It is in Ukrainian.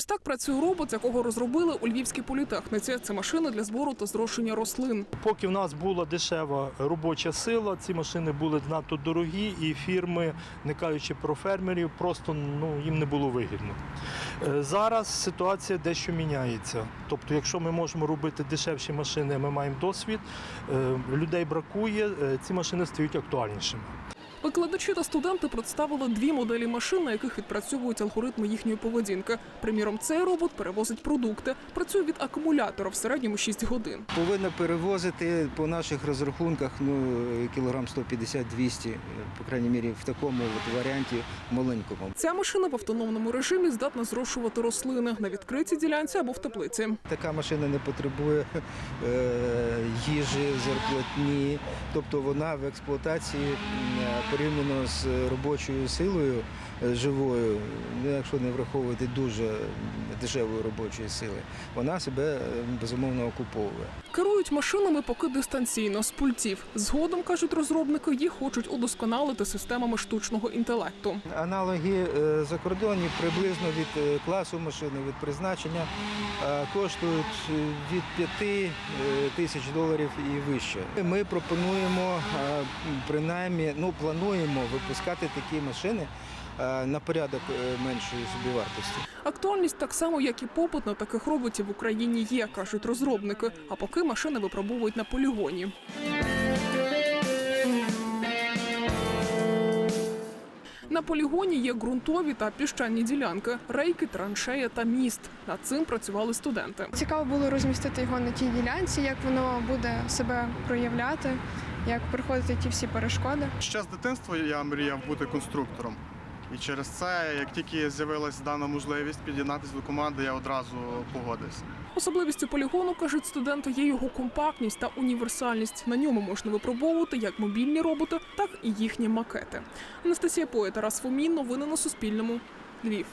Ось так працює робот, якого розробили у львівській політехніці. Це машина для збору та зрошення рослин. Поки в нас була дешева робоча сила, ці машини були надто дорогі, і фірми, не кажучи про фермерів, просто ну, їм не було вигідно. Е, Зараз ситуація дещо міняється. Тобто, якщо ми можемо робити дешевші машини, ми маємо досвід, е, людей бракує, е, ці машини стають актуальнішими. Викладачі та студенти представили дві моделі машин, на яких відпрацьовують алгоритми їхньої поведінки. Приміром, цей робот перевозить продукти, працює від акумулятора в середньому 6 годин. Повинна перевозити по наших розрахунках ну, кілограм 150-200, по крайній мірі, в такому от варіанті маленькому. Ця машина в автономному режимі здатна зрошувати рослини на відкритій ділянці або в теплиці. Така машина не потребує е, їжі, зарплатні, тобто вона в експлуатації м, порівняно з робочою силою е, живою, ну, якщо не враховувати дуже дешевої робочої сили, вона себе е, безумовно окуповує. Керують машинами поки дистанційно з пультів. Згодом кажуть розробники, їх хочуть удосконалити системами штучного інтелекту. Аналоги е, закордонні приблизно від е, класу машини, від призначення е, коштують е, від 5 е, тисяч доларів і вище. Ми пропонуємо е, принаймні, ну плануємо випускати такі машини е, на порядок е, меншої собівартості. Актуальність так само, як і попит на таких роботів в Україні є, кажуть розробники. А поки машини випробовують на полігоні. На полігоні є ґрунтові та піщані ділянки, рейки, траншея та міст. Над цим працювали студенти. Цікаво було розмістити його на тій ділянці, як воно буде себе проявляти, як проходити ті всі перешкоди. Ще з дитинства я мріяв бути конструктором. І через це, як тільки з'явилася дана можливість під'єднатися до команди, я одразу погодився. Особливістю полігону кажуть студенти є його компактність та універсальність. На ньому можна випробовувати як мобільні роботи, так і їхні макети. Анастасія Поє, Тарас Фомін. Новини на Суспільному. Львів.